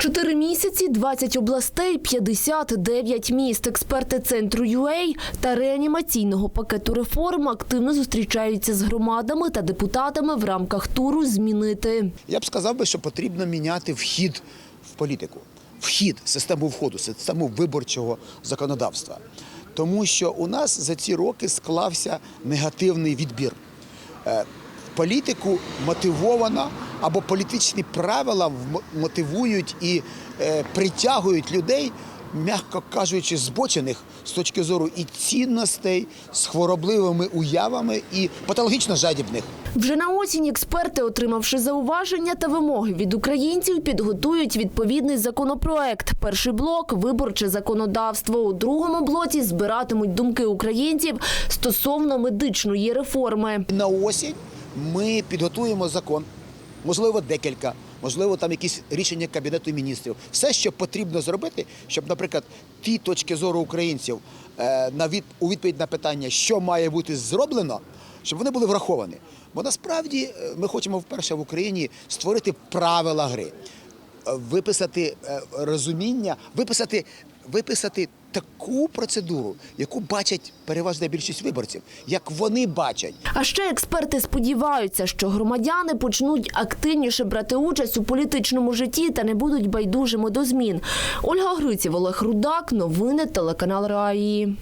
Чотири місяці, 20 областей, 59 міст. Експерти центру UA та реанімаційного пакету реформ активно зустрічаються з громадами та депутатами в рамках туру змінити. Я б сказав би, що потрібно міняти вхід в політику, вхід, систему входу, систему виборчого законодавства. Тому що у нас за ці роки склався негативний відбір. Е, політику мотивовано або політичні правила мотивують і е, притягують людей, м'яко кажучи, збочених з точки зору і цінностей, з хворобливими уявами і патологічно жадібних. Вже на осінь експерти, отримавши зауваження та вимоги від українців, підготують відповідний законопроект. Перший блок виборче законодавство. У другому блоці збиратимуть думки українців стосовно медичної реформи. На осінь ми підготуємо закон, можливо, декілька, можливо, там якісь рішення Кабінету міністрів. Все, що потрібно зробити, щоб, наприклад, ті точки зору українців е, на від, у відповідь на питання, що має бути зроблено, щоб вони були враховані. Бо насправді е, ми хочемо вперше в Україні створити правила гри, виписати е, розуміння, виписати, виписати таку процедуру, яку бачать переважна більшість виборців, як вони бачать. А ще експерти сподіваються, що громадяни почнуть активніше брати участь у політичному житті та не будуть байдужими до змін. Ольга Гриців, Олег Рудак, новини телеканал Раї.